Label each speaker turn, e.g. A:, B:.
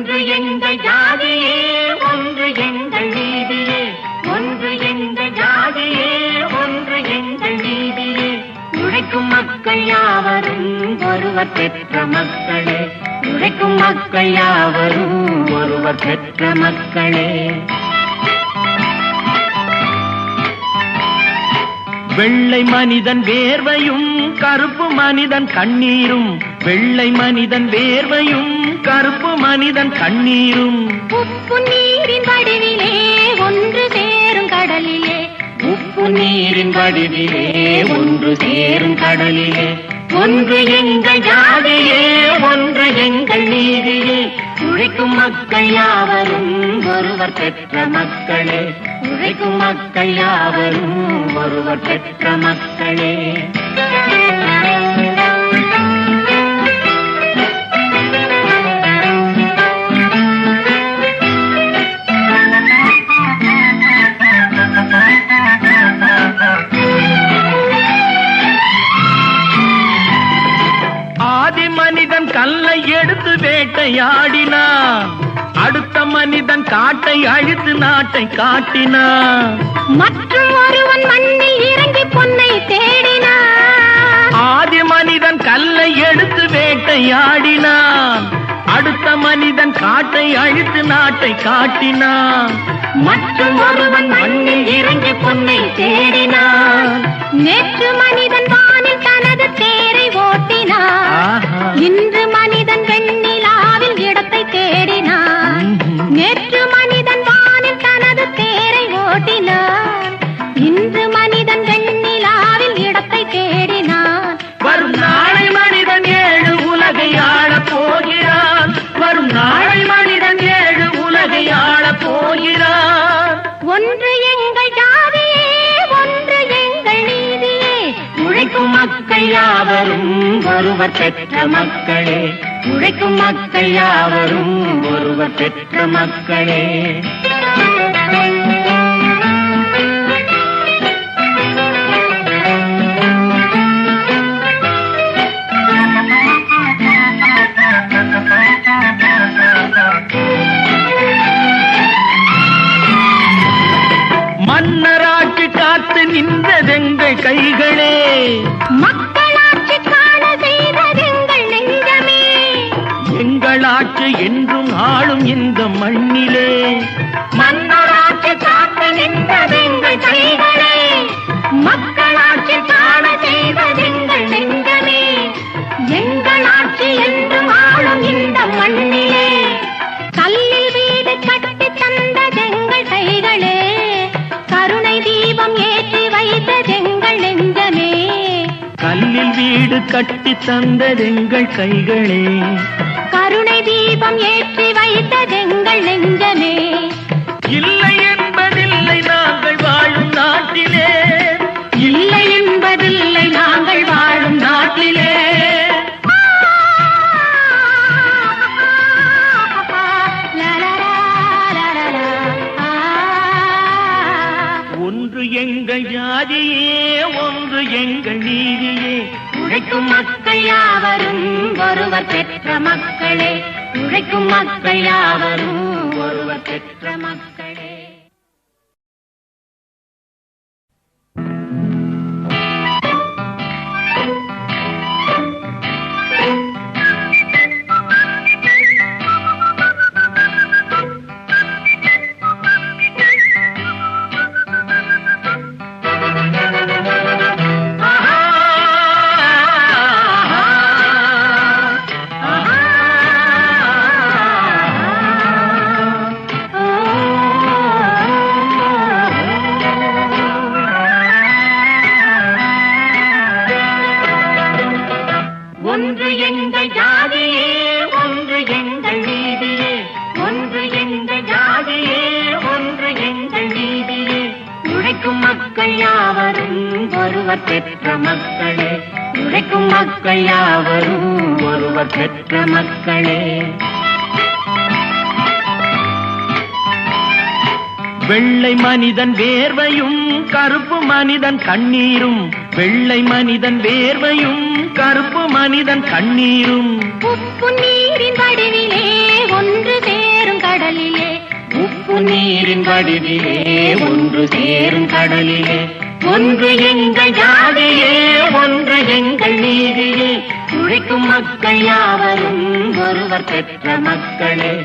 A: ஒன்று எங்கள் ஜாதியே ஒன்று எங்கள் நீதியே. ஒன்று எங்கள் ஜாதியே ஒன்று எங்கள் நீதியே. உழைக்கும் மக்கள் யாவரும் ஒருவர் பெற்ற மக்களே. உழைக்கும் மக்கள் யாவரும் ஒருவர் பெற்ற மக்களே.
B: வெள்ளை மனிதன் வேர்வையும் கருப்பு மனிதன் கண்ணீரும். வெள்ளை மனிதன் வேர்வையும் கருப்பு மனிதன் கண்ணீரும்.
A: உப்பு நீரின் வடிவிலே ஒன்று சேரும் கடலிலே. உப்பு நீரின் வடிவிலே ஒன்று சேரும் கடலிலே. ஒன்று எங்கள் உழைக்கும் மக்கள் யாவரும் ஒருவர் பெற்ற மக்களே. உழைக்கும் மக்கள் யாவரும் ஒருவர் பெற்ற மக்களே.
B: ஆதி வேட்டையாடினான் அடுத்த மனிதன் காட்டை அழித்து நாட்டை காட்டினான்
A: மற்றும் ஒருவன் மண்ணில் இறங்கி பொன்னை தேடினான்
B: ஆதி மனிதன் கல்லை எடுத்து வேட்டையாடினான் அடுத்த மனிதன் காட்டை அழித்து நாட்டை காட்டினான்
A: மற்றும் ஒருவன் மண்ணில் இறங்கி பொன்னை தேடினான் நேற்று மக்கள் யாவரும் ஒருவர் பெற்ற மக்களே. உழைக்கும் மக்கள் யாவரும் ஒருவர் பெற்ற மக்களே.
B: மன்னராட்சி காத்து நின்றதெங்கள் கைகளே. ஆட்சி என்றும் ஆளும் இந்த மண்ணிலே.
A: மன்னராட்சி காத்து நின்றதெங்கள் கைகளே மக்களாட்சி காண செய்ததெங்கள் நெஞ்சமே எங்கள் ஆட்சி என்றும் ஆளும் இந்த மண்ணிலே. கல்லில் வீடு கட்டி தந்ததெங்கள் கைகளே கருணை தீபம் ஏற்றி வைத்ததெங்கள் நெஞ்சமே.
B: கல்லில் வீடு கட்டி தந்ததெங்கள் கைகளே.
A: தீபம் ஏற்றி வைத்ததெங்கள் நெஞ்சமே.
B: இல்லை என்பதில்லை நாங்கள் வாழும் நாட்டிலே.
A: இல்லை என்பதில்லை நாங்கள் வாழும் நாட்டிலே.
B: ஒன்று எங்கள் ஜாதியே ஒன்று எங்கள் நீதியே.
A: உழைக்கும் மக்கள் யாவரும் ஒருவர் பெற்ற மக்களே. உழைக்கும் மக்கள் யாவரும் ஒருவர் பெற்ற மக்கள். ஒன்று எங்கள் ஜாதியே ஒன்று எங்கள் நீதியே. ஒன்று எங்கள் ஜாதியே ஒன்று எங்கள் நீதியே. உழைக்கும் மக்கள் யாவரும் ஒருவர் பெற்ற மக்களே. உழைக்கும் மக்கள் யாவரும் ஒருவர் பெற்ற மக்களே.
B: வெள்ளை மனிதன் வேர்வையும் கருப்பு மனிதன் கண்ணீரும் வெள்ளை மனிதன் வேர்வையும் கருப்பு மனிதன் கண்ணீரும்.
A: உப்பு நீரின் வடிவிலே ஒன்று சேரும் கடலிலே. உப்பு நீரின் வடிவிலே ஒன்று சேரும் கடலிலே. ஒன்று எங்கள் ஜாதியே ஒன்று எங்கள் நீதியே. உழைக்கும் மக்கள் யாவரும் ஒருவர் பெற்ற மக்களே.